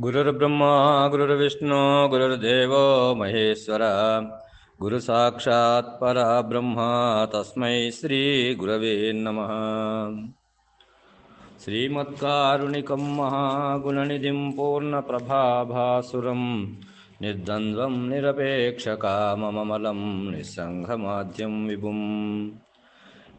गुरुर्ब्रह्मा गुरुर्विष्णु गुरुर्देवो महेश्वर। गुरुसाक्षात् परब्रह्म तस्मै श्रीगुरवे नमः। श्रीमत्कारुणिकं महागुणनिधिं पूर्णप्रभाभासुरं निर्द्वन्द्वं निरपेक्षकाममलं निस्सङ्घमाद्यं विभुम्।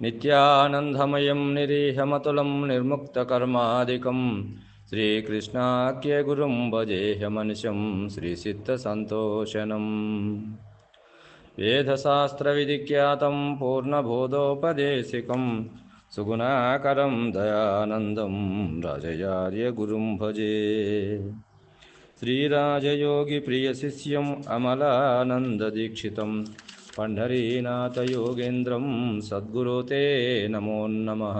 नित्यानन्दमयं निरीहमतुलं निर्मुक्तकर्मादिकं श्रीकृष्णाख्यगुरुं भजेह्यमनिशं श्रीसिद्धसन्तोषणम् वेदशास्त्रविधिख्यातं पूर्णबोधोपदेशिकं सुगुणाकरं दयानन्दं राजयार्यगुरुं भजे श्रीराजयोगिप्रियशिष्यम् अमलानन्ददीक्षितं पण्ढरीनाथयोगेन्द्रं सद्गुरो ते नमो नमः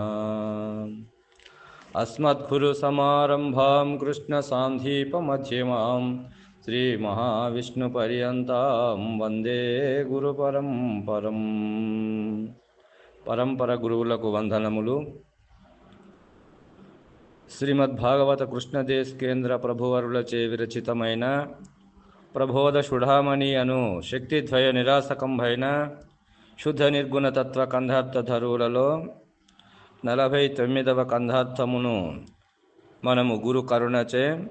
अस्मद्गुरुसमारम्भां कृष्णसान्धीपमध्यमां శ్రీమహావిష్ణుపర్యంతం వందే గురుపరంపరం పరంపర గురువులకు వందనములు శ్రీమద్భాగవత కృష్ణదేశ్ కేంద్ర ప్రభువరులచే విరచితమైన ప్రబోధ సుఢామణి అను శక్తిద్వయ నిరాసకంభైన శుద్ధ నిర్గుణ తత్వ కంధార్థ ధరువులలో నలభై తొమ్మిదవ కంధార్థమును మనము గురు కరుణచే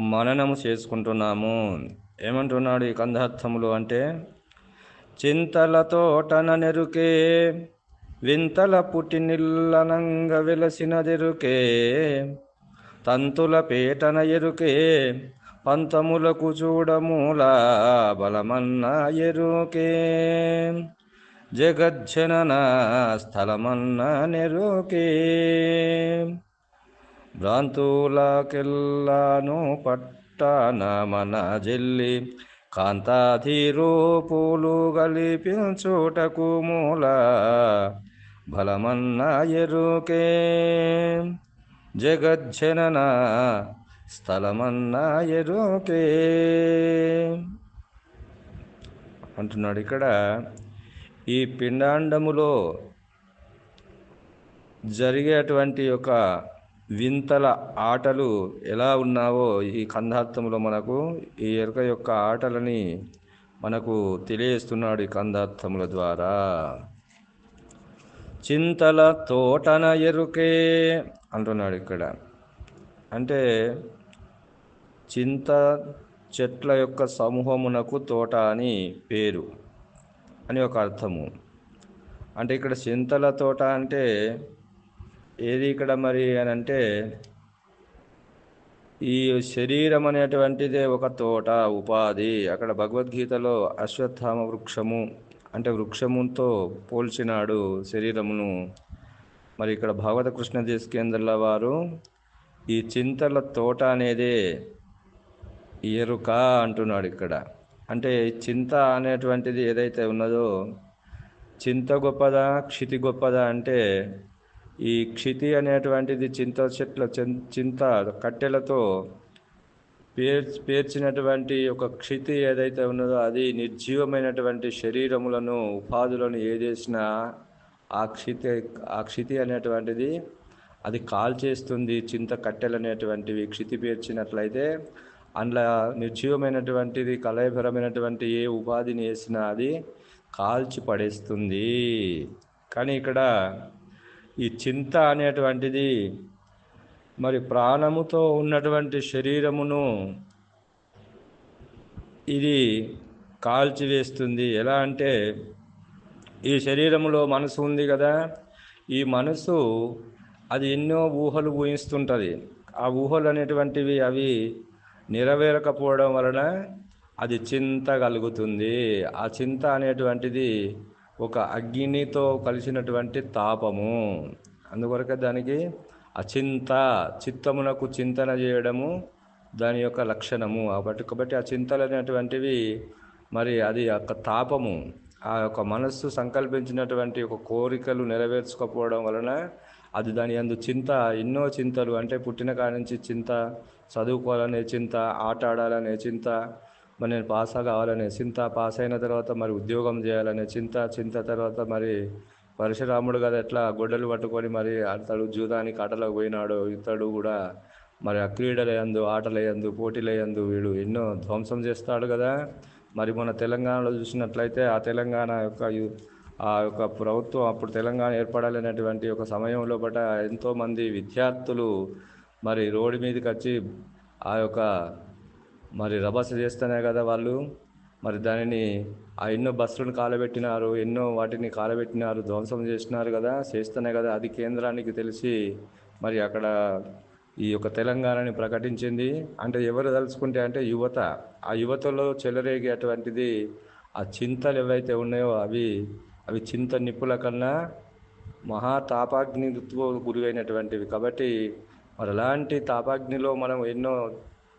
మననము చేసుకుంటున్నాము. ఏమంటున్నాడు ఈ కంధార్థములు అంటే చింతలతోటన నెరుకే వింతల పుట్టినిల్లనంగ వెలసినదెరుకే తంతుల పేటన ఎరుకే పంతములకు చూడమూల బలమన్న ఎరుకే. జగజ్జనన స్థలమన్న నెరుకే భ్రాంతులకెల్లాను పట్టాన మన జల్లి కాంతాధిరూపులు గలిపించుటకు మూల బలమన్న ఎరుకే. జగజ్జనన స్థలమన్న ఎరుకే. అంటున్నాడు ఇక్కడ ఈ పిండాండములో జరిగేటువంటి యొక్క వింతల ఆటలు ఎలా ఉన్నావో ఈ కందార్థంలో మనకు ఈ ఎరుక యొక్క ఆటలని మనకు తెలియజేస్తున్నాడు ఈ కందార్థముల ద్వారా. చింతల తోటన ఎరుకే అంటున్నాడు ఇక్కడ. అంటే చింత చెట్ల యొక్క సమూహమునకు తోట అని పేరు. అని ఒక అర్థము. అంటే ఇక్కడ చింతల తోట అంటే ఏది ఇక్కడ మరి అని అంటే ఈ శరీరం అనేటువంటిదే ఒక తోట ఉపాధి. అక్కడ భగవద్గీతలో అశ్వత్థామ వృక్షము అంటే వృక్షముతో పోల్చినాడు శరీరమును. మరి ఇక్కడ భాగవత కృష్ణ దేశకేంద్రుల వారు ఈ చింతల తోట అనేదే ఎరుక అంటున్నాడు ఇక్కడ. అంటే చింత అనేటువంటిది ఏదైతే ఉన్నదో చింత గొప్పదా క్షితి గొప్పదా అంటే ఈ క్షితి అనేటువంటిది చింత చెట్ల చింత కట్టెలతో పేర్ పేర్చినటువంటి ఒక క్షితి ఏదైతే ఉన్నదో అది నిర్జీవమైనటువంటి శరీరములను ఉపాధులను ఏదేసినా ఆ క్షితి ఆ క్షితి అనేటువంటిది అది కాల్చేస్తుంది. చింత కట్టెలు అనేటువంటివి క్షితి పేర్చినట్లయితే అందులో నిర్జీవమైనటువంటిది కలయభరమైనటువంటి ఏ ఉపాధిని వేసినా అది కాల్చి పడేస్తుంది. కానీ ఇక్కడ ఈ చింత అనేటువంటిది మరి ప్రాణముతో ఉన్నటువంటి శరీరమును ఇది కాల్చివేస్తుంది ఎలా అంటే ఈ శరీరంలో మనసు ఉంది కదా ఈ మనసు అది ఎన్నో ఊహలు ఊహిస్తుంటుంది. ఆ ఊహలు అనేటువంటివి అవి నెరవేరకపోవడం వలన అది చింత కలుగుతుంది. ఆ చింత అనేటువంటిది ఒక అగ్నితో కలిసినటువంటి తాపము. అందుకొరకే దానికి అచింత చిత్తమునకు చింతన చేయడము దాని యొక్క లక్షణము. కాబట్టి కాబట్టి ఆ చింతలు అనేటువంటివి మరి అది యొక్క తాపము ఆ యొక్క మనస్సు సంకల్పించినటువంటి ఒక కోరికలు నెరవేర్చుకపోవడం వలన అది దాని అందు చింత ఎన్నో చింతలు అంటే పుట్టిన కాడి నుంచి చింత చదువుకోవాలనే చింత ఆట ఆడాలనే చింత మరి నేను పాస్ కావాలనే చింత పాస్ అయిన తర్వాత మరి ఉద్యోగం చేయాలనే చింత చింత తర్వాత మరి పరశురాముడు కదా ఎట్లా గొడ్డలు పట్టుకొని మరి అతడు జూదానికి ఆటలకు పోయినాడు ఇతడు కూడా మరి ఆ క్రీడలయందు ఆటలయందు పోటీలయందు వీడు ఎన్నో ధ్వంసం చేస్తాడు కదా. మరి మన తెలంగాణలో చూసినట్లయితే ఆ తెలంగాణ యొక్క ఆ యొక్క ప్రభుత్వం అప్పుడు తెలంగాణ ఏర్పడాలనేటువంటి ఒక సమయంలో బట ఎంతోమంది విద్యార్థులు మరి రోడ్డు మీదకి వచ్చి ఆ యొక్క మరి రభస చేస్తేనే కదా వాళ్ళు. మరి దానిని ఆ ఎన్నో బస్సులను కాలబెట్టినారు ఎన్నో వాటిని కాలబెట్టినారు ధ్వంసం చేసినారు కదా చేస్తేనే కదా అది కేంద్రానికి తెలిసి మరి అక్కడ ఈ యొక్క తెలంగాణని ప్రకటించింది. అంటే ఎవరు తలుచుకుంటే అంటే యువత. ఆ యువతలో చెలరేగేటువంటిది ఆ చింతలు ఏవైతే ఉన్నాయో అవి అవి చింత నిప్పుల కన్నా మహా తాపాగ్నితో గురైనటువంటివి కాబట్టి మరి అలాంటి తాపాగ్నిలో మనం ఎన్నో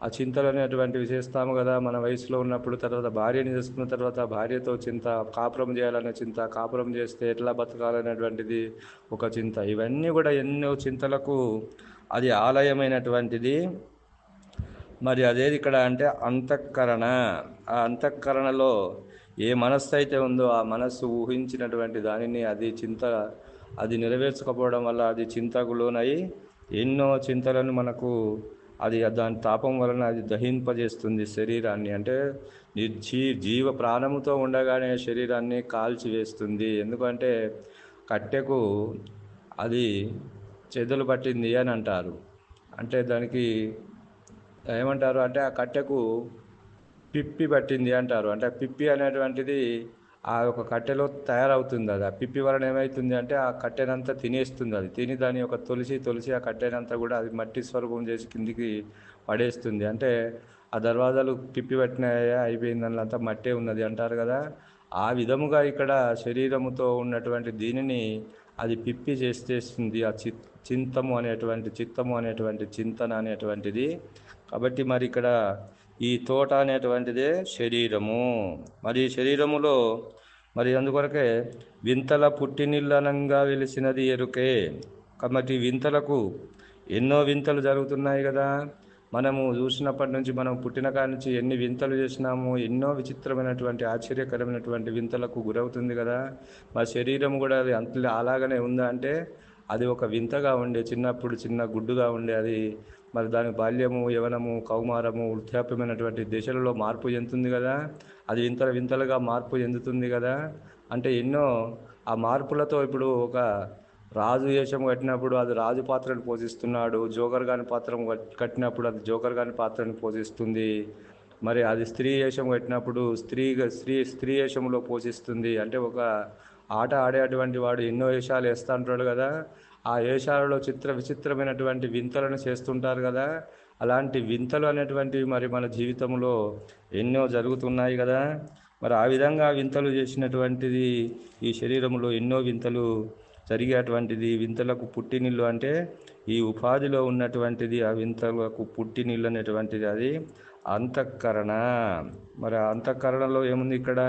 ఆ చింతలు అనేటువంటివి చేస్తాము కదా మన వయసులో ఉన్నప్పుడు తర్వాత భార్యని చేసుకున్న తర్వాత భార్యతో చింత కాపురం చేయాలనే చింత కాపురం చేస్తే ఎట్లా బతకాలనేటువంటిది ఒక చింత. ఇవన్నీ కూడా ఎన్నో చింతలకు అది ఆలయమైనటువంటిది. మరి అదేది ఇక్కడ అంటే అంతఃకరణ. ఆ అంతఃకరణలో ఏ మనస్సు అయితే ఉందో ఆ మనస్సు ఊహించినటువంటి దానిని అది చింత అది నెరవేర్చకపోవడం వల్ల అది చింతకు లోనై ఎన్నో చింతలను మనకు అది దాని తాపం వలన అది దహింపజేస్తుంది శరీరాన్ని. అంటే నిర్జీ జీవ ప్రాణముతో ఉండగానే శరీరాన్ని కాల్చివేస్తుంది. ఎందుకంటే కట్టెకు అది చెదలు పట్టింది అని అంటారు. అంటే దానికి ఏమంటారు? అంటే ఆ కట్టెకు పిప్పి పట్టింది అంటారు. అంటే ఆ పిప్పి అనేటువంటిది ఆ యొక్క కట్టెలో తయారవుతుంది అది. ఆ పిప్పి వలన ఏమవుతుంది అంటే ఆ కట్టెనంతా తినేస్తుంది అది. తిని దాని యొక్క తొలిసి తొలిసి ఆ కట్టెనంతా కూడా అది మట్టి స్వరూపం చేసి కిందికి పడేస్తుంది. అంటే ఆ దర్వాజాలు పిప్పి పట్టినాయా అయిపోయింది అంతా మట్టే ఉన్నది అంటారు కదా. ఆ విధముగా ఇక్కడ శరీరముతో ఉన్నటువంటి దీనిని అది పిప్పి చేసేస్తుంది. ఆ చి చింతము అనేటువంటి చిత్తము అనేటువంటి చింతన అనేటువంటిది. కాబట్టి మరి ఇక్కడ ఈ తోట అనేటువంటిదే శరీరము. మరి శరీరములో మరి అందుకొరకే వింతల పుట్టినిల్లనంగా వెలిసినది ఎరుకే. కాబట్టి వింతలకు ఎన్నో వింతలు జరుగుతున్నాయి కదా. మనము చూసినప్పటి నుంచి మనం పుట్టిన కాడి నుంచి ఎన్ని వింతలు చేసినాము ఎన్నో విచిత్రమైనటువంటి ఆశ్చర్యకరమైనటువంటి వింతలకు గురవుతుంది కదా. మా శరీరం కూడా అది అంత అలాగనే ఉందా అంటే అది ఒక వింతగా ఉండే చిన్నప్పుడు చిన్న గుడ్డుగా ఉండే అది మరి దాని బాల్యము యవనము కౌమారము వృద్ధాప్యమైనటువంటి దశలలో మార్పు చెందుతుంది కదా? అది వింతల వింతలుగా మార్పు చెందుతుంది కదా? అంటే ఎన్నో ఆ మార్పులతో ఇప్పుడు ఒక రాజు వేషం కట్టినప్పుడు అది రాజు పాత్రను పోషిస్తున్నాడు. జోకర్ గాని పాత్ర కట్టినప్పుడు అది జోకర్ గాని పాత్రను పోషిస్తుంది. మరి అది స్త్రీ వేషం కట్టినప్పుడు స్త్రీ స్త్రీ స్త్రీ వేషంలో పోషిస్తుంది. అంటే ఒక ఆట ఆడేటువంటి వాడు ఎన్నో వేషాలు వేస్తూ ఉంటాడు కదా? ఆ వేషాలలో చిత్ర విచిత్రమైనటువంటి వింతలను చేస్తుంటారు కదా. అలాంటి వింతలు అనేటువంటివి మరి మన జీవితంలో ఎన్నో జరుగుతున్నాయి కదా. మరి ఆ విధంగా వింతలు చేసినటువంటిది ఈ శరీరంలో ఎన్నో వింతలు జరిగేటువంటిది వింతలకు పుట్టినిల్లు అంటే ఈ ఉపాధిలో ఉన్నటువంటిది ఆ వింతలకు పుట్టినిల్లు అనేటువంటిది అది అంతఃకరణ. మరి అంతఃకరణలో ఏముంది ఇక్కడ?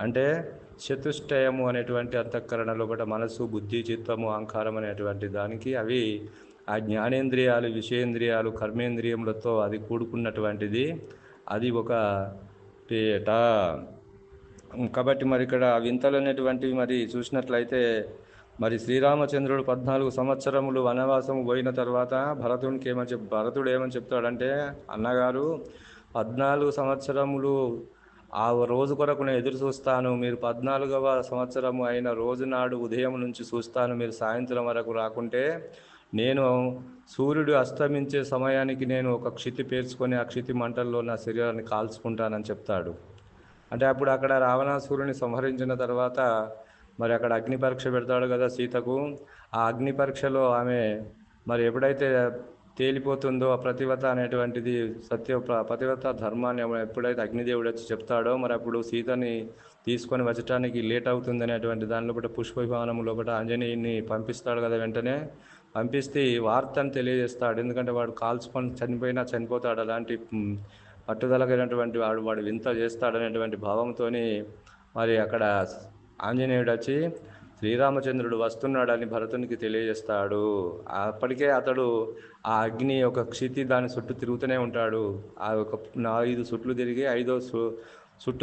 అంటే చతుష్టయము అనేటువంటి అంతఃకరణలో కూడా మనసు బుద్ధి చిత్తము అహంకారం అనేటువంటి దానికి అవి ఆ జ్ఞానేంద్రియాలు విషయేంద్రియాలు కర్మేంద్రియములతో అది కూడుకున్నటువంటిది. అది ఒక పేట. కాబట్టి మరి ఇక్కడ వింతలు అనేటువంటివి మరి చూసినట్లయితే మరి శ్రీరామచంద్రుడు పద్నాలుగు సంవత్సరములు వనవాసము పోయిన తర్వాత భరతుడికి ఏమని చెప్ భరతుడు ఏమని చెప్తాడంటే అన్నగారు పద్నాలుగు సంవత్సరములు ఆ రోజు కొరకు నేను ఎదురు చూస్తాను. మీరు పద్నాలుగవ సంవత్సరము అయిన రోజు నాడు ఉదయం నుంచి చూస్తాను. మీరు సాయంత్రం వరకు రాకుంటే నేను సూర్యుడు అస్తమించే సమయానికి నేను ఒక క్షితి పేర్చుకొని ఆ క్షితి మంటల్లో నా శరీరాన్ని కాల్చుకుంటానని చెప్తాడు. అంటే అప్పుడు అక్కడ రావణాసురుని సంహరించిన తర్వాత మరి అక్కడ అగ్ని పరీక్ష పెడతాడు కదా సీతకు. ఆ అగ్ని పరీక్షలో ఆమె మరి ఎప్పుడైతే తేలిపోతుందో ఆ అనేటువంటిది సత్య ప్ర- ప్రతివత ధర్మాన్ని ఎప్పుడైతే అగ్నిదేవుడు వచ్చి చెప్తాడో మరి అప్పుడు సీతని తీసుకొని వచ్చటానికి లేట్ అవుతుంది అనేటువంటి దాని లోపల పుష్ప విమానం లోపల ఆంజనేయుని పంపిస్తాడు కదా వెంటనే. పంపిస్తే వార్తను తెలియజేస్తాడు. ఎందుకంటే వాడు కాల్చుకొని చనిపోయినా చనిపోతాడు. అలాంటి పట్టుదలగైనటువంటి వాడు వాడు వింత చేస్తాడనేటువంటి భావంతోని మరి అక్కడ ఆంజనేయుడు వచ్చి శ్రీరామచంద్రుడు వస్తున్నాడని భరతునికి తెలియజేస్తాడు. అప్పటికే అతడు ఆ అగ్ని ఒక క్షితి దాని చుట్టూ తిరుగుతూనే ఉంటాడు. ఆ ఒక ఐదు చుట్లు తిరిగి ఐదో సు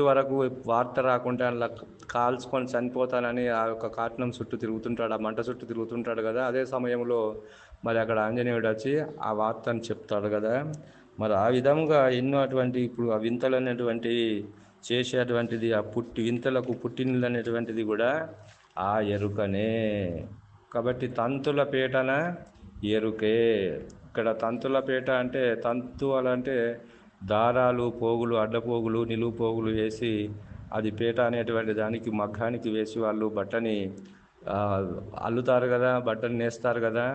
వరకు వార్త రాకుండా అలా కాల్చుకొని చనిపోతానని ఆ యొక్క కాటనం చుట్టూ తిరుగుతుంటాడు. ఆ మంట చుట్టూ తిరుగుతుంటాడు కదా. అదే సమయంలో మరి అక్కడ ఆంజనేయుడు వచ్చి ఆ వార్తను చెప్తాడు కదా. మరి ఆ విధంగా ఎన్నో అటువంటి ఇప్పుడు ఆ వింతలు అనేటువంటి చేసేటువంటిది ఆ పుట్టి వింతలకు పుట్టినలు అనేటువంటిది కూడా ఆ ఎరుకనే. కాబట్టి తంతుల పీటన ఎరుకే. ఇక్కడ తంతుల పీట అంటే తంతు అంటే దారాలు పోగులు అడ్డపోగులు నిలువు పోగులు వేసి అది పీట అనేటువంటి దానికి మగ్గానికి వేసి వాళ్ళు బట్టని అల్లుతారు కదా బట్టని నేస్తారు కదా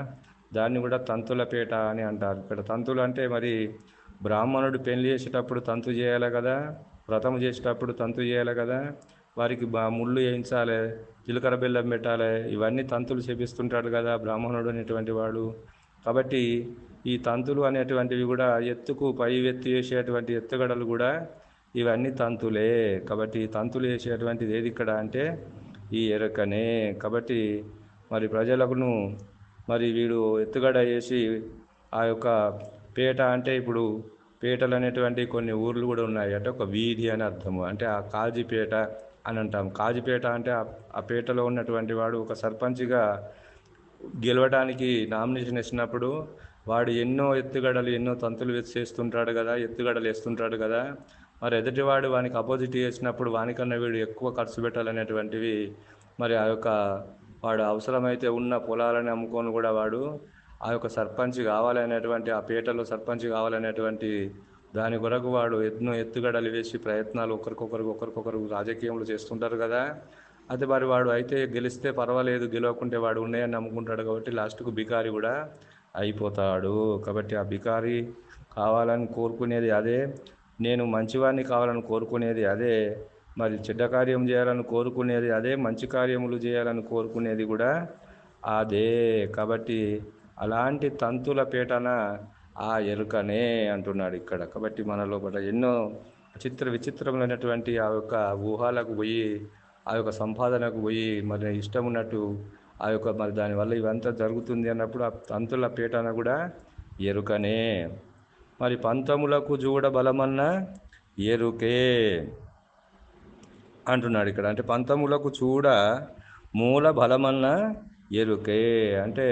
దాన్ని కూడా తంతుల పీట అని అంటారు. ఇక్కడ తంతులు అంటే మరి బ్రాహ్మణుడు పెళ్ళి చేసేటప్పుడు తంతు చేయాలి కదా వ్రతం చేసేటప్పుడు తంతు చేయాలి కదా వారికి బా ముళ్ళు వేయించాలి జీలకర్ర బెల్లం పెట్టాలి ఇవన్నీ తంతులు చేపిస్తుంటాడు కదా బ్రాహ్మణుడు అనేటువంటి వాడు. కాబట్టి ఈ తంతులు అనేటువంటివి కూడా ఎత్తుకు పై ఎత్తు వేసేటువంటి ఎత్తుగడలు కూడా ఇవన్నీ తంతులే. కాబట్టి ఈ తంతులు వేసేటువంటిది ఏది ఇక్కడ అంటే ఈ ఎరకనే. కాబట్టి మరి ప్రజలకును మరి వీడు ఎత్తుగడ వేసి ఆ యొక్క పేట అంటే ఇప్పుడు పేటలు అనేటువంటి కొన్ని ఊర్లు కూడా ఉన్నాయి అంటే ఒక వీధి అని అర్థము. అంటే ఆ కాజీపేట అని అంటాం. కాజీపేట అంటే ఆ- పేటలో ఉన్నటువంటి వాడు ఒక సర్పంచ్గా గెలవడానికి నామినేషన్ ఇచ్చినప్పుడు వాడు ఎన్నో ఎత్తుగడలు ఎన్నో తంతులు చేస్తుంటాడు కదా ఎత్తుగడలు వేస్తుంటాడు కదా. మరి ఎదుటివాడు వానికి అపోజిట్ చేసినప్పుడు వానికన్నా వీడు ఎక్కువ ఖర్చు పెట్టాలనేటువంటివి మరి ఆ యొక్క వాడు అవసరమైతే ఉన్న పొలాలని అమ్ముకొని కూడా వాడు ఆ యొక్క సర్పంచ్ కావాలనేటువంటి ఆ పేటలో సర్పంచ్ కావాలనేటువంటి దాని కొరకు వాడు ఎన్నో ఎత్తుగడలు వేసి ప్రయత్నాలు ఒకరికొకరు ఒకరికొకరు రాజకీయంలో చేస్తుంటారు కదా. అయితే మరి వాడు అయితే గెలిస్తే పర్వాలేదు గెలవకుంటే వాడు ఉన్నాయని నమ్ముకుంటాడు కాబట్టి లాస్ట్కు బికారి కూడా అయిపోతాడు. కాబట్టి ఆ బికారి కావాలని కోరుకునేది అదే. నేను మంచివాడిని కావాలని కోరుకునేది అదే. మరి చెడ్డ కార్యం చేయాలని కోరుకునేది అదే. మంచి కార్యములు చేయాలని కోరుకునేది కూడా అదే. కాబట్టి అలాంటి తంతుల పీటన ఆ ఎరుకనే అంటున్నాడు ఇక్కడ. కాబట్టి మన లోపల ఎన్నో చిత్ర విచిత్రములైనటువంటి ఆ యొక్క ఊహాలకు పోయి ఆ యొక్క సంపాదనకు పోయి మరి ఇష్టం ఉన్నట్టు ఆ యొక్క మరి దానివల్ల ఇవంతా జరుగుతుంది అన్నప్పుడు ఆ తంతుల పీటన కూడా ఎరుకనే. మరి పంతములకు చూడ బలమన్న ఎరుకే అంటున్నాడు ఇక్కడ. అంటే పంతములకు చూడ మూల బలమన్న ఎరుకే. అంటే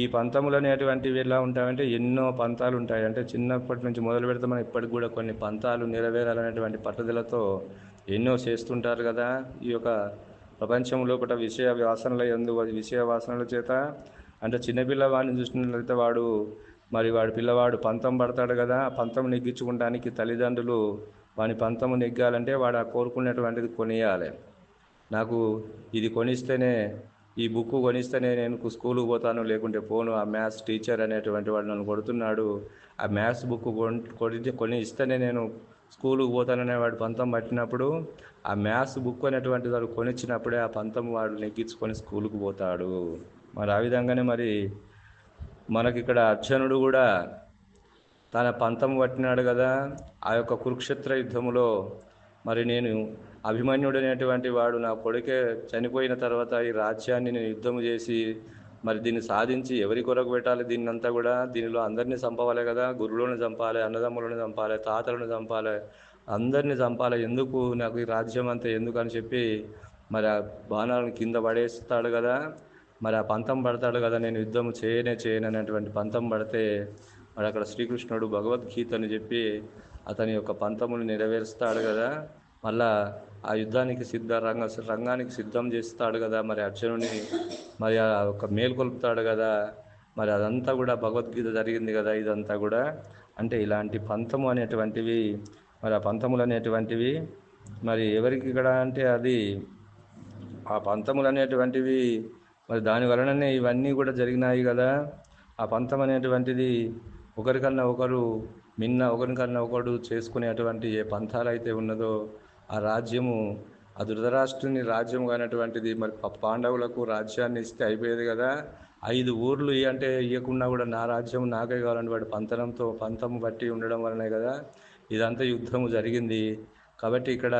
ఈ పంతములు అనేటువంటివి ఎలా ఉంటాయంటే ఎన్నో పంతాలు ఉంటాయి అంటే చిన్నప్పటి నుంచి మొదలు పెడితే మనం ఇప్పటికి కూడా కొన్ని పంతాలు నెరవేరాలనేటువంటి పట్టుదలతో ఎన్నో చేస్తుంటారు కదా. ఈ యొక్క ప్రపంచంలో కూడా విషయ వాసనల ఎందు విషయ వాసనల చేత అంటే చిన్నపిల్లవాడిని చూసినట్లయితే వాడు మరి వాడు పిల్లవాడు పంతం పడతాడు కదా. ఆ పంతం నెగ్గించుకోవడానికి తల్లిదండ్రులు వాని పంతము నెగ్గాలంటే వాడు ఆ కోరుకునేటువంటిది కొనియాలి. నాకు ఇది కొనిస్తేనే ఈ బుక్ కొనిస్తేనే నేను స్కూల్కి పోతాను లేకుంటే పోను ఆ మ్యాథ్స్ టీచర్ అనేటువంటి వాడు నన్ను కొడుతున్నాడు. ఆ మ్యాథ్స్ బుక్ కొని కొని కొని ఇస్తేనే నేను స్కూల్కి పోతాననే వాడు పంతం పట్టినప్పుడు ఆ మ్యాథ్స్ బుక్ అనేటువంటి వాడు కొనిచ్చినప్పుడే ఆ పంతం వాడు నెగ్గించుకొని స్కూల్కి పోతాడు. మరి ఆ విధంగానే మరి మనకి ఇక్కడ అర్జునుడు కూడా తన పంతం పట్టినాడు కదా. ఆ యొక్క కురుక్షేత్ర యుద్ధములో మరి నేను అభిమన్యుడనేటువంటి వాడు నా కొడుకే చనిపోయిన తర్వాత ఈ రాజ్యాన్ని నేను యుద్ధం చేసి మరి దీన్ని సాధించి ఎవరి కొరకు పెట్టాలి దీన్ని అంతా కూడా దీనిలో అందరినీ చంపవాలి కదా గురువులను చంపాలి అన్నదమ్ములను చంపాలి తాతలను చంపాలి అందరినీ చంపాలి. ఎందుకు? నాకు ఈ రాజ్యం అంతా ఎందుకు అని చెప్పి మరి ఆ బాణాలను కింద పడేస్తాడు కదా మరి ఆ పంతం పడతాడు కదా నేను యుద్ధం చేయనే చేయను అనేటువంటి పంతం పడితే మరి అక్కడ శ్రీకృష్ణుడు భగవద్గీతని చెప్పి అతని యొక్క పంతమును నెరవేరుస్తాడు కదా. మళ్ళా ఆ యుద్ధానికి సిద్ధ రంగ రంగానికి సిద్ధం చేస్తాడు కదా మరి అర్జునుని మరి ఆ ఒక మేల్కొల్పుతాడు కదా. మరి అదంతా కూడా భగవద్గీత జరిగింది కదా ఇదంతా కూడా. అంటే ఇలాంటి పంతము అనేటువంటివి మరి ఆ పంతములు అనేటువంటివి మరి ఎవరికి ఇక్కడ అంటే అది ఆ పంతములు అనేటువంటివి మరి దాని వలననే ఇవన్నీ కూడా జరిగినాయి కదా. ఆ పంతం అనేటువంటిది ఒకరికన్నా ఒకరు మిన్న ఒకరికన్నా ఒకడు చేసుకునేటువంటి ఏ పంథాలు అయితే ఉన్నదో ఆ రాజ్యము ఆ ధృతరాష్ట్రుని రాజ్యం కానటువంటిది మరి పాండవులకు రాజ్యాన్ని ఇస్తే అయిపోయేది కదా. ఐదు ఊర్లు అంటే ఇవ్వకుండా కూడా నా రాజ్యం నాకే కావాలని వాడు పంతనంతో పంతం బట్టి ఉండడం వలనే కదా. ఇదంతా యుద్ధము జరిగింది. కాబట్టి ఇక్కడ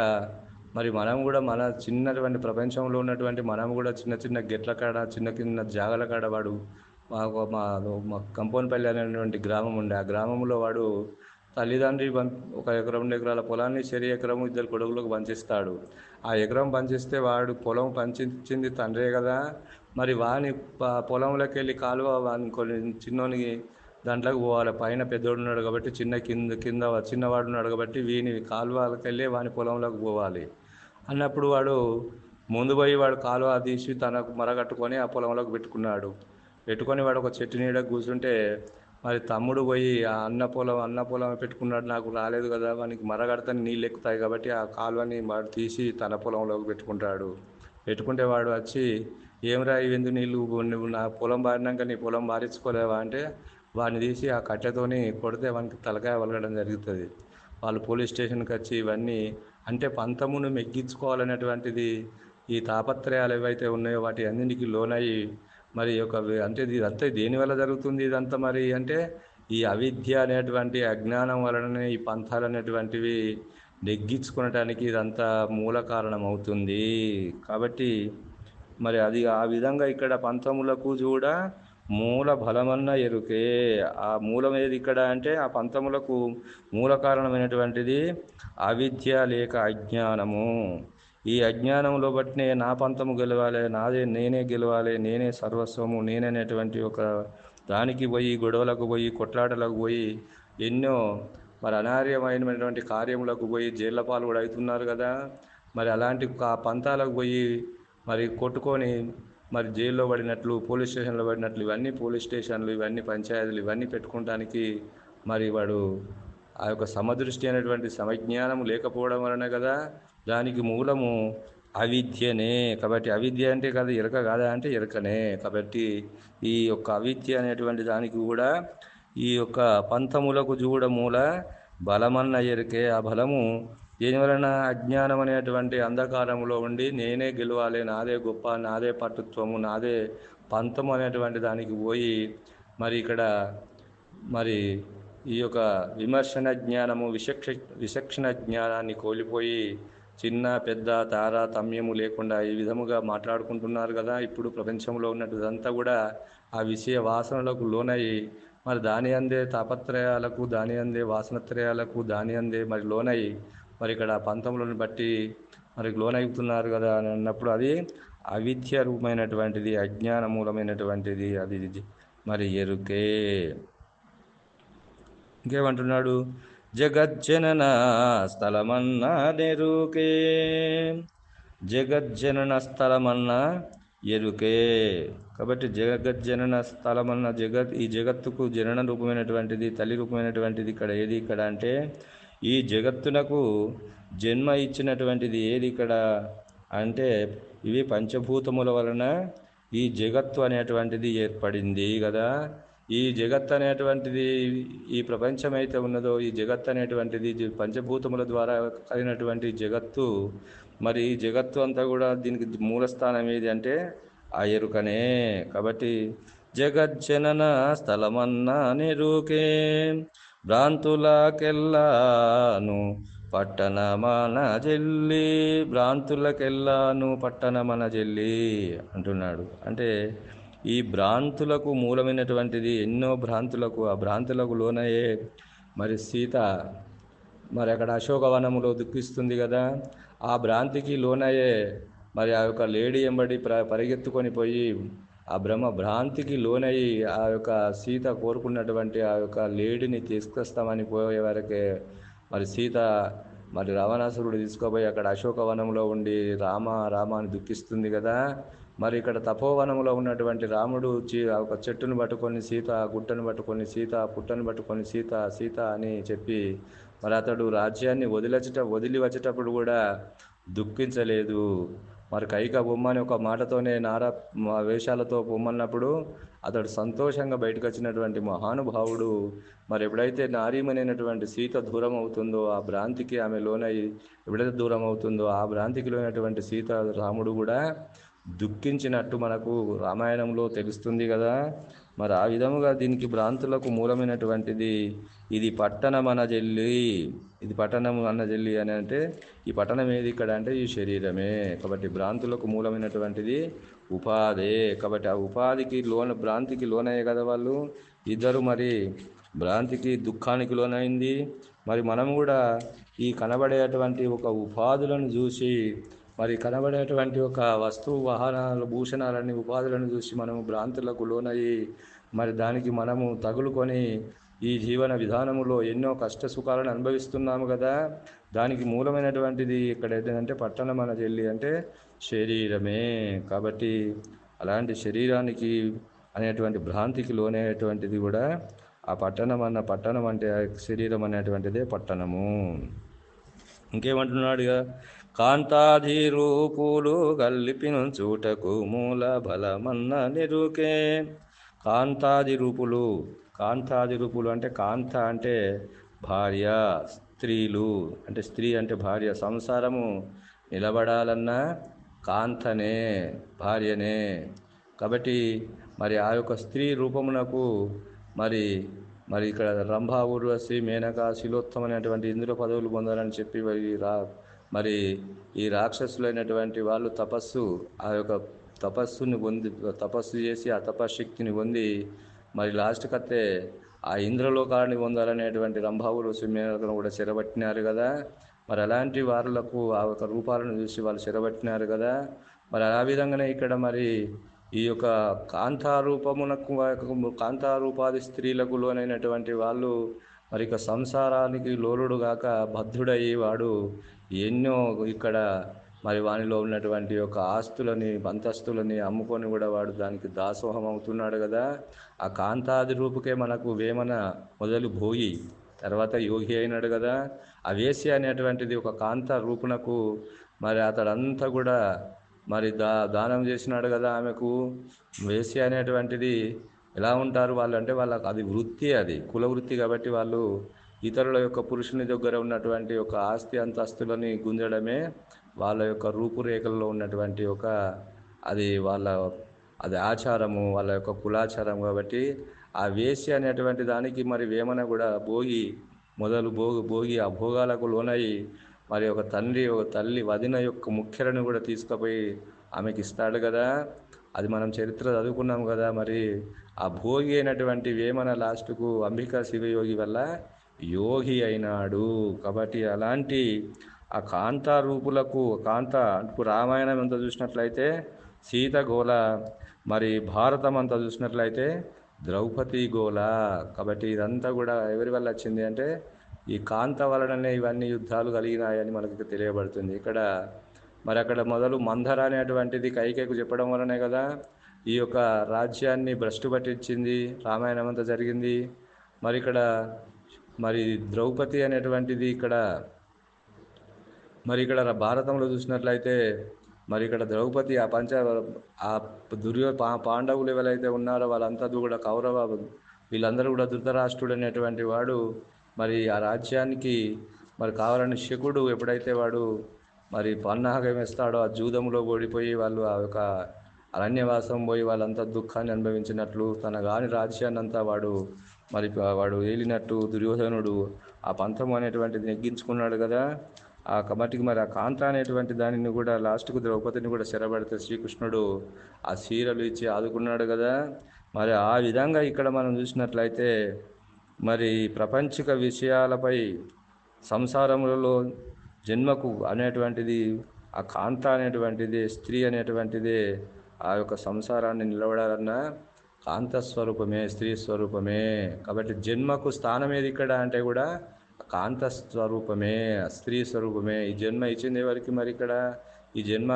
మరి మనం కూడా మన చిన్నటువంటి ప్రపంచంలో ఉన్నటువంటి మనం కూడా చిన్న చిన్న గెట్ల కాడ చిన్న చిన్న జాగల కాడ వాడు మాకు మా మా కంపౌండ్పల్లి అనేటువంటి గ్రామం ఉండే ఆ గ్రామంలో వాడు తల్లిదండ్రి ఒక ఎకరం రెండు ఎకరాల పొలాన్ని చెరి ఎకరం ఇద్దరు కొడుకులకు పంచిస్తాడు. ఆ ఎకరం పంచిస్తే వాడు పొలం పంచించింది తండ్రే కదా. మరి వాని పొలంలోకి వెళ్ళి కాలువ వాని కొన్ని చిన్నోనికి దాంట్లోకి పోవాలి. పైన పెద్దోడు ఉన్నాడు కాబట్టి చిన్న కింద కింద చిన్నవాడు ఉన్నాడు కాబట్టి వీని కాలువలకు వెళ్ళి వాని పొలంలోకి పోవాలి. అన్నప్పుడు వాడు ముందు పోయి వాడు కాలువ తీసి తనకు మరగట్టుకొని ఆ పొలంలోకి పెట్టుకున్నాడు. పెట్టుకొని వాడు ఒక చెట్టు నీడ కూర్చుంటే మరి తమ్ముడు పోయి ఆ అన్న పొలం అన్న పొలం పెట్టుకున్నాడు నాకు రాలేదు కదా వానికి మరగడతని నీళ్ళు ఎక్కుతాయి కాబట్టి ఆ కాలువని వాడు తీసి తన పొలంలోకి పెట్టుకుంటాడు. పెట్టుకుంటే వాడు వచ్చి ఏమిరా ఇవెందు నీళ్ళు నువ్వు నా పొలం బారినాక నీ పొలం బారించుకోలేవా అంటే వాడిని తీసి ఆ కట్టెతోని కొడితే వానికి తలకాయ వలగడం జరుగుతుంది. వాళ్ళు పోలీస్ స్టేషన్కి వచ్చి ఇవన్నీ అంటే పంతమును మెగ్గించుకోవాలనేటువంటిది ఈ తాపత్రయాలు ఏవైతే ఉన్నాయో వాటి అన్నింటికి లోనయ్యి మరి ఒక అంటే ఇది దేనివల్ల జరుగుతుంది ఇదంతా మరి అంటే ఈ అవిద్య అనేటువంటి అజ్ఞానం వలననే ఈ పంథాలు అనేటువంటివి నెగ్గించుకునటానికి ఇదంతా మూల కారణం అవుతుంది కాబట్టి మరి అది ఆ విధంగా ఇక్కడ పంతములకు కూడా మూల బలమన్న ఎరుకే. ఆ మూలం ఏది ఇక్కడ అంటే ఆ పంతములకు మూల కారణమైనటువంటిది అవిద్య లేక అజ్ఞానము. ఈ అజ్ఞానంలో బట్టినే నా పంతము గెలవాలి నాదే నేనే గెలవాలి నేనే సర్వస్వము నేననేటువంటి ఒక దానికి పోయి గొడవలకు పోయి కొట్లాటలకు పోయి ఎన్నో మరి అనార్యమైనటువంటి కార్యములకు పోయి జైళ్ళ పాలు కూడా అవుతున్నారు కదా. మరి అలాంటి కా- పంతాలకు పోయి మరి కొట్టుకొని మరి జైల్లో పడినట్లు పోలీస్ స్టేషన్లో పడినట్లు ఇవన్నీ పోలీస్ స్టేషన్లు ఇవన్నీ పంచాయతీలు ఇవన్నీ పెట్టుకోవడానికి మరి వాడు ఆ యొక్క సమదృష్టి అనేటువంటి సమజ్ఞానం లేకపోవడం వలన కదా దానికి మూలము అవిద్యనే. కాబట్టి అవిద్య అంటే కదా ఎరక కాదా అంటే ఎరకనే. కాబట్టి ఈ యొక్క అవిద్య అనేటువంటి దానికి కూడా ఈ యొక్క పంతములకు చూడ మూల బలమన్న ఎరికే. ఆ బలము దీనివలన అజ్ఞానం అనేటువంటి అంధకారంలో ఉండి నేనే గెలవాలి నాదే గొప్ప నాదే పట్టుత్వము నాదే పంతము అనేటువంటి దానికి పోయి మరి ఇక్కడ మరి ఈ యొక్క విమర్శన జ్ఞానము విశక్ష విచక్షణ జ్ఞానాన్ని కోల్పోయి చిన్న పెద్ద తారతమ్యము లేకుండా ఈ విధముగా మాట్లాడుకుంటున్నారు కదా. ఇప్పుడు ప్రపంచంలో ఉన్నదంతా కూడా ఆ విషయ వాసనలకు లోనయ్యి మరి దాని అందే తాపత్రయాలకు దాని అందే వాసనత్రయాలకు దాని అందే మరి లోనయ్యి మరి ఇక్కడ పంతములను బట్టి మరి లోనవుతున్నారు కదా అని అన్నప్పుడు అది అవిద్య రూపమైనటువంటిది అజ్ఞాన మూలమైనటువంటిది అది మరి ఎరుకే. ఇంకేమంటున్నాడు? జగజ్జనన స్థలమన్నా నెరుకే. జగజ్జనన స్థలమన్న ఎరుకే. కాబట్టి జగజ్జనన స్థలమన్న జగత్ ఈ జగత్తుకు జనన రూపమైనటువంటిది తల్లి రూపమైనటువంటిది ఇక్కడ ఏది ఇక్కడ అంటే ఈ జగత్తునకు జన్మ ఇచ్చినటువంటిది ఏది ఇక్కడ అంటే ఇవి పంచభూతముల వలన ఈ జగత్తు అనేటువంటిది ఏర్పడింది కదా. ఈ జగత్ అనేటువంటిది ఈ ప్రపంచం అయితే ఉన్నదో ఈ జగత్ అనేటువంటిది పంచభూతముల ద్వారా కలిగినటువంటి జగత్తు మరి ఈ జగత్తు అంతా కూడా దీనికి మూలస్థానం ఏది అంటే ఆ ఎరుకనే. కాబట్టి జగజ్జనన స్థలమన్నా నెరుకే భ్రాంతులకెల్లాను పట్టణమన జల్లి భ్రాంతులకెల్లాను పట్టణమన జల్లి అంటున్నాడు. అంటే ఈ భ్రాంతులకు మూలమైనటువంటిది ఎన్నో భ్రాంతులకు ఆ భ్రాంతులకు లోనయ్యే మరి సీత మరి అక్కడ అశోకవనములో దుఃఖిస్తుంది కదా. ఆ భ్రాంతికి లోనయ్యే మరి ఆ యొక్క లేడీ ఎంబడి ప్ర పరిగెత్తుకొని పోయి ఆ బ్రహ్మ భ్రాంతికి లోనయ్యి ఆ యొక్క సీత కోరుకున్నటువంటి ఆ యొక్క లేడీని తీసుకొస్తామని పోయే వరకే మరి సీత మరి రావణాసురుడు తీసుకుపోయి అక్కడ అశోకవనంలో ఉండి రామ రామ అని దుఃఖిస్తుంది కదా. మరి ఇక్కడ తపోవనంలో ఉన్నటువంటి రాముడు ఒక చెట్టును పట్టుకొని సీత గుట్టను పట్టుకొని సీత పుట్టను పట్టుకొని సీత సీత అని చెప్పి మరి అతడు రాజ్యాన్ని వదిలచట వదిలి వచ్చేటప్పుడు కూడా దుఃఖించలేదు. మరి కైక బొమ్మని ఒక మాటతోనే నారా మా వేషాలతో పొమ్మన్నప్పుడు అతడు సంతోషంగా బయటకు వచ్చినటువంటి మహానుభావుడు మరి ఎప్పుడైతే నారీమనైనటువంటి సీత దూరం అవుతుందో ఆ భ్రాంతికి ఆమె లోనై ఎప్పుడైతే దూరం అవుతుందో ఆ భ్రాంతికి లోనటువంటి సీత రాముడు కూడా దుఃఖించినట్టు మనకు రామాయణంలో తెలుస్తుంది కదా. మరి ఆ విధముగా దీనికి భ్రాంతులకు మూలమైనటువంటిది ఇది పట్టణం అన్న ఇది పట్టణం అన్నజల్లి అని అంటే ఈ పట్టణం ఏది ఇక్కడ అంటే ఈ శరీరమే. కాబట్టి భ్రాంతులకు మూలమైనటువంటిది ఉపాధే. కాబట్టి ఆ ఉపాధికి లోన భ్రాంతికి లోనయ్యే కదా వాళ్ళు. ఇద్దరు మరి భ్రాంతికి దుఃఖానికి లోనైంది. మరి మనం కూడా ఈ కనబడేటువంటి ఒక ఉపాధులను చూసి మరి కనబడేటువంటి ఒక వస్తువు వాహనాలు భూషణాలన్నీ ఉపాధులను చూసి మనము భ్రాంతులకు లోనయ్యి మరి దానికి మనము తగులుకొని ఈ జీవన విధానములో ఎన్నో కష్ట సుఖాలను అనుభవిస్తున్నాము కదా. దానికి మూలమైనటువంటిది ఇక్కడ ఏంటంటే పట్టణం మన చెల్లి అంటే శరీరమే. కాబట్టి అలాంటి శరీరానికి అనేటువంటి భ్రాంతికి లోనేటువంటిది కూడా ఆ పట్టణం అన్న పట్టణం అంటే శరీరం అనేటువంటిదే పట్టణము. ఇంకేమంటున్నాడుగా? కాంతాధి రూపులు చూటకు మూల బలమన్న నిరుకే. కాంతాది రూపులు కాంతాది రూపులు అంటే కాంత అంటే భార్య స్త్రీలు అంటే స్త్రీ అంటే భార్య సంసారము నిలబడాలన్నా కాంతనే భార్యనే. కాబట్టి మరి ఆ యొక్క స్త్రీ రూపమునకు మరి మరి ఇక్కడ రంభా ఊర్వశి మేనక శిలోత్తమ అనేటువంటి ఇంద్ర పదవులు పొందాలని చెప్పి మరి రా మరి ఈ రాక్షసులైనటువంటి వాళ్ళు తపస్సు ఆ యొక్క తపస్సుని పొంది తపస్సు చేసి ఆ తపశక్తిని పొంది మరి లాస్ట్ కత్తే ఆ ఇంద్రలోకాన్ని పొందాలనేటువంటి రంభావులు మేనకను కూడా చెరబట్టినారు కదా. మరి అలాంటి వారులకు ఆ యొక్క రూపాలను చూసి వాళ్ళు చెరబట్టినారు కదా. మరి ఆ విధంగానే ఇక్కడ మరి ఈ యొక్క కాంతారూపమునకు కాంతారూపాది స్త్రీలకు లోనైనటువంటి వాళ్ళు మరి ఇక సంసారానికి లోలుడుగాక బద్ధుడయ్యి వాడు ఎన్నో ఇక్కడ మరి వానిలో ఉన్నటువంటి యొక్క ఆస్తులని అంతస్తులని అమ్ముకొని కూడా వాడు దానికి దాసోహం అవుతున్నాడు కదా. ఆ కాంతాది రూపుకే మనకు వేమన మొదలు భోగి తర్వాత యోగి అయినాడు కదా. ఆ వేసి అనేటువంటిది ఒక కాంత రూపునకు మరి అతడంతా కూడా మరి దా దానం చేసినాడు కదా ఆమెకు. వేసి అనేటువంటిది ఎలా ఉంటారు వాళ్ళు అంటే వాళ్ళకి అది వృత్తి అది కుల వృత్తి కాబట్టి వాళ్ళు ఇతరుల యొక్క పురుషుని దగ్గర ఉన్నటువంటి ఒక ఆస్తి అంతస్తులని గుంజడమే వాళ్ళ యొక్క రూపురేఖల్లో ఉన్నటువంటి ఒక అది వాళ్ళ అది ఆచారము వాళ్ళ యొక్క కులాచారం కాబట్టి ఆ వేసి అనేటువంటి దానికి మరి వేమన కూడా భోగి మొదలు భోగి భోగి ఆ భోగాలకు లోనయ్యి మరి ఒక తండ్రి ఒక తల్లి వదిన యొక్క ముఖ్యలను కూడా తీసుకుపోయి ఆమెకి ఇస్తాడు కదా. అది మనం చరిత్ర చదువుకున్నాం కదా మరి. ఆ భోగి అయినటువంటి వేమన లాస్ట్కు అంబికా శివయోగి వల్ల యోగి అయినాడు. కాబట్టి అలాంటి ఆ కాంత రూపులకు కాంత ఇప్పుడు రామాయణం ఎంత చూసినట్లయితే సీత గోల మరి భారతం అంతా చూసినట్లయితే ద్రౌపది గోల కాబట్టి ఇదంతా కూడా ఎవరి వల్ల వచ్చింది అంటే ఈ కాంత వలననే ఇవన్నీ యుద్ధాలు కలిగినాయని మనకి తెలియబడుతుంది. ఇక్కడ మరి అక్కడ మొదలు మంధర అనేటువంటిది కైకేకు చెప్పడం వలనే కదా ఈ యొక్క రాజ్యాన్ని భ్రష్టు పట్టించింది రామాయణం అంతా జరిగింది. మరి ఇక్కడ మరి ద్రౌపది అనేటువంటిది ఇక్కడ మరి ఇక్కడ భారతంలో చూసినట్లయితే మరి ఇక్కడ ద్రౌపది ఆ పంచ ఆ దుర్యో పా పాండవులు ఎవరైతే ఉన్నారో వాళ్ళంతా కూడా కౌరవ వీళ్ళందరూ కూడా ధృతరాష్ట్రుడు అనేటువంటి వాడు. మరి ఆ రాజ్యానికి మరి కావాలని శకుడు ఎప్పుడైతే వాడు మరి పన్నాగం వేస్తాడో ఆ జూదంలో ఓడిపోయి వాళ్ళు ఆ యొక్క అరణ్యవాసం పోయి వాళ్ళంతా దుఃఖాన్ని అనుభవించినట్లు తన గాని రాజ్యాన్ని అంతా వాడు మరి వాడు ఏలినట్టు దుర్యోధనుడు ఆ పంథం అనేటువంటిది నెగ్గించుకున్నాడు కదా. ఆ కమటికి మరి ఆ కాంత అనేటువంటి దానిని కూడా లాస్ట్కు ద్రౌపదిని కూడా చెరబడితే శ్రీకృష్ణుడు ఆ చీరలు ఇచ్చి ఆదుకున్నాడు కదా. మరి ఆ విధంగా ఇక్కడ మనం చూసినట్లయితే మరి ప్రపంచిక విషయాలపై సంసారములలో జన్మకు అనేటువంటిది ఆ కాంత అనేటువంటిది స్త్రీ అనేటువంటిది ఆ యొక్క సంసారాన్ని నిలబడాలన్నా కాంత స్వరూపమే స్త్రీ స్వరూపమే. కాబట్టి జన్మకు స్థానం ఏది ఇక్కడ అంటే కూడా కాంత స్వరూపమే స్త్రీ స్వరూపమే. ఈ జన్మ ఇచ్చింది ఎవరికి మరి ఇక్కడ? ఈ జన్మ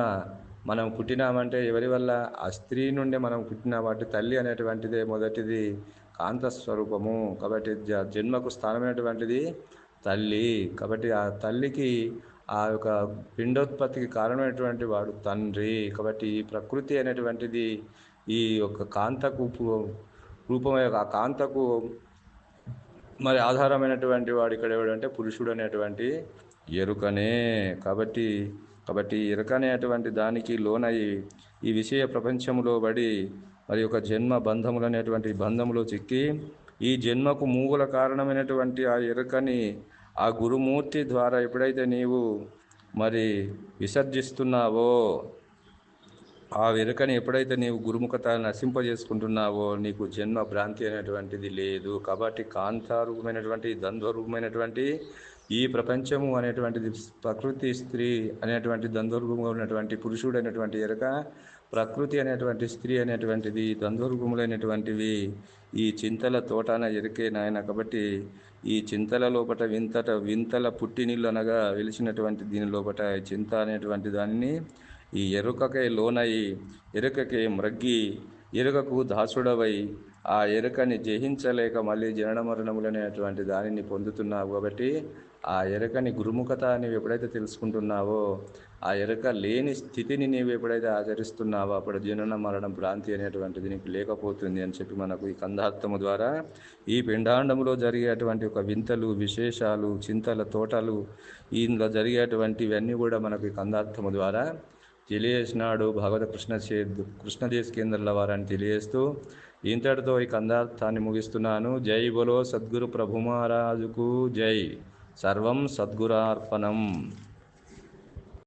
మనం పుట్టినామంటే ఎవరి వల్ల? ఆ స్త్రీ నుండి మనం పుట్టిన. వాటి తల్లి అనేటువంటిదే మొదటిది కాంత స్వరూపము కాబట్టి జన్మకు స్థానమైనటువంటిది తల్లి. కాబట్టి ఆ తల్లికి ఆ యొక్క పిండోత్పత్తికి కారణమైనటువంటి వాడు తండ్రి. కాబట్టి ఈ ప్రకృతి అనేటువంటిది ఈ యొక్క కాంతకు రూపమే ఆ కాంతకు మరి ఆధారమైనటువంటి వాడు ఇక్కడ ఎవడంటే పురుషుడు అనేటువంటి ఎరుకనే. కాబట్టి కాబట్టి ఎరుక అనేటువంటి దానికి లోనయి ఈ విషయ ప్రపంచంలో పడి మరి యొక్క జన్మ బంధములు అనేటువంటి బంధములో చిక్కి ఈ జన్మకు మూల కారణమైనటువంటి ఆ ఎరుకని ఆ గురుమూర్తి ద్వారా ఎప్పుడైతే నీవు మరి విసర్జిస్తున్నావో ఆ వెనుకని ఎప్పుడైతే నీవు గురుముఖత నశింపజేసుకుంటున్నావో నీకు జన్మ భ్రాంతి అనేటువంటిది లేదు. కాబట్టి కాంతారూపమైనటువంటి ద్వంద్వరూపమైనటువంటి ఈ ప్రపంచము అనేటువంటిది ప్రకృతి స్త్రీ అనేటువంటి ద్వంద్వరూపంగా ఉన్నటువంటి పురుషుడు అనేటువంటి ఎరక ప్రకృతి అనేటువంటి స్త్రీ అనేటువంటిది ద్వంద్వరూపములైనటువంటివి ఈ చింతల తోటాన ఎరికే నాయన. కాబట్టి ఈ చింతల లోపట వింతట వింతల పుట్టినీళ్ళు అనగా వెలిసినటువంటి దీని లోపట చింత అనేటువంటి దానిని ఈ ఎరుకకే లోనయి ఎరుకకి మ్రగ్గి ఎరుకకు దాసుడవై ఆ ఎరుకని జయించలేక మళ్ళీ జనన మరణములనేటువంటి దానిని పొందుతున్నావు కాబట్టి ఆ ఎరుకని గురుముఖత నీవు ఎప్పుడైతే తెలుసుకుంటున్నావో ఆ ఎరుక లేని స్థితిని నీవు ఎప్పుడైతే ఆచరిస్తున్నావో అప్పుడు జనన మరణం భ్రాంతి అనేటువంటిది నీకు లేకపోతుంది అని చెప్పి మనకు ఈ కందార్థము ద్వారా ఈ పిండాండములో జరిగేటువంటి ఒక వింతలు విశేషాలు చింతల తోటలు ఇందులో జరిగేటువంటివన్నీ కూడా మనకు ఈ కందార్థము ద్వారా తెలియజేసినాడు భగవత కృష్ణ చే కృష్ణదేశ్ కేంద్రాల వారని తెలియజేస్తూ ఇంతటితో ఈ కందార్థాన్ని ముగిస్తున్నాను. జై బలో సద్గురు ప్రభు మహారాజుకు జై. సర్వం సద్గురార్పణం.